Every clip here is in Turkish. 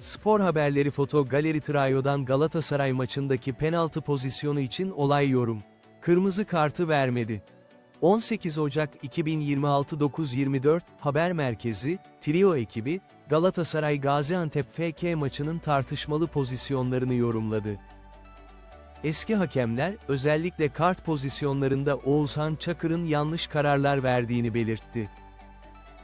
Spor haberleri Foto Galeri Trayo'dan Galatasaray maçındaki penaltı pozisyonu için olay yorum. Kırmızı kartı vermedi. 18 Ocak 2026 9.24 Haber Merkezi, Trio ekibi, Galatasaray Gaziantep FK maçının tartışmalı pozisyonlarını yorumladı. Eski hakemler, özellikle kart pozisyonlarında Oğuzhan Çakır'ın yanlış kararlar verdiğini belirtti.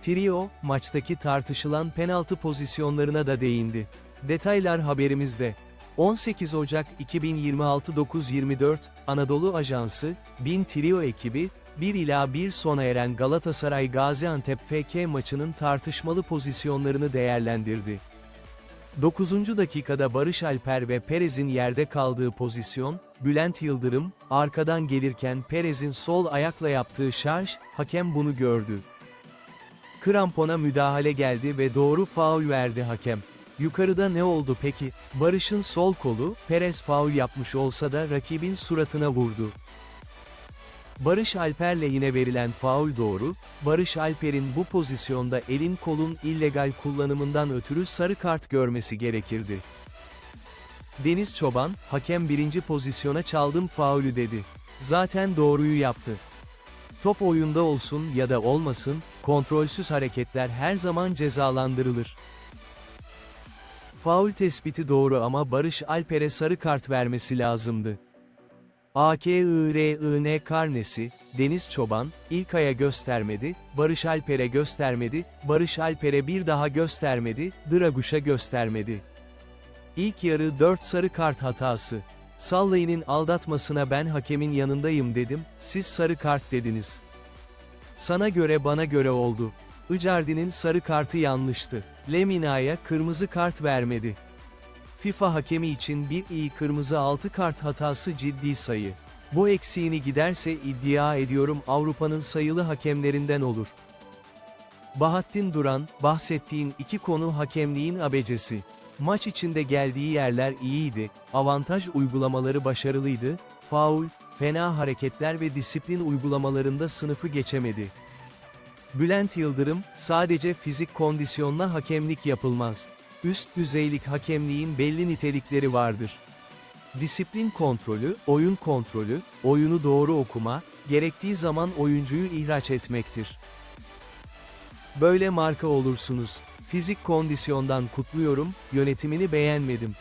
Trio, maçtaki tartışılan penaltı pozisyonlarına da değindi. Detaylar haberimizde. 18 Ocak 2026 9.24, Anadolu Ajansı, Bin Trio ekibi, 1 ila 1 sona eren Galatasaray Gaziantep FK maçının tartışmalı pozisyonlarını değerlendirdi. 9. dakikada Barış Alper ve Perez'in yerde kaldığı pozisyon, Bülent Yıldırım, arkadan gelirken Perez'in sol ayakla yaptığı şarj, hakem bunu gördü. Krampona müdahale geldi ve doğru faul verdi hakem. Yukarıda ne oldu peki? Barış'ın sol kolu, Perez faul yapmış olsa da rakibin suratına vurdu. Barış Alper'le yine verilen faul doğru, Barış Alper'in bu pozisyonda elin kolun illegal kullanımından ötürü sarı kart görmesi gerekirdi. Deniz Çoban, hakem birinci pozisyona çaldım faulü dedi. Zaten doğruyu yaptı. Top oyunda olsun ya da olmasın, kontrolsüz hareketler her zaman cezalandırılır. Faul tespiti doğru ama Barış Alper'e sarı kart vermesi lazımdı. AKIRIN karnesi, Deniz Çoban, İlkay'a göstermedi, Barış Alper'e göstermedi, Barış Alper'e bir daha göstermedi, Draguş'a göstermedi. İlk yarı 4 sarı kart hatası. Sallayın'ın aldatmasına ben hakemin yanındayım dedim, siz sarı kart dediniz. Sana göre bana göre oldu. Icardi'nin sarı kartı yanlıştı. Lemina'ya kırmızı kart vermedi. FIFA hakemi için bir iyi kırmızı 6 kart hatası ciddi sayı. Bu eksiğini giderse iddia ediyorum Avrupa'nın sayılı hakemlerinden olur. Bahattin Duran, bahsettiğin iki konu hakemliğin abecesi. Maç içinde geldiği yerler iyiydi, avantaj uygulamaları başarılıydı, faul, fena hareketler ve disiplin uygulamalarında sınıfı geçemedi. Bülent Yıldırım, sadece fizik kondisyonla hakemlik yapılmaz. Üst düzeylik hakemliğin belli nitelikleri vardır. Disiplin kontrolü, oyun kontrolü, oyunu doğru okuma, gerektiği zaman oyuncuyu ihraç etmektir. Böyle marka olursunuz. Fizik kondisyondan kutluyorum, yönetimini beğenmedim.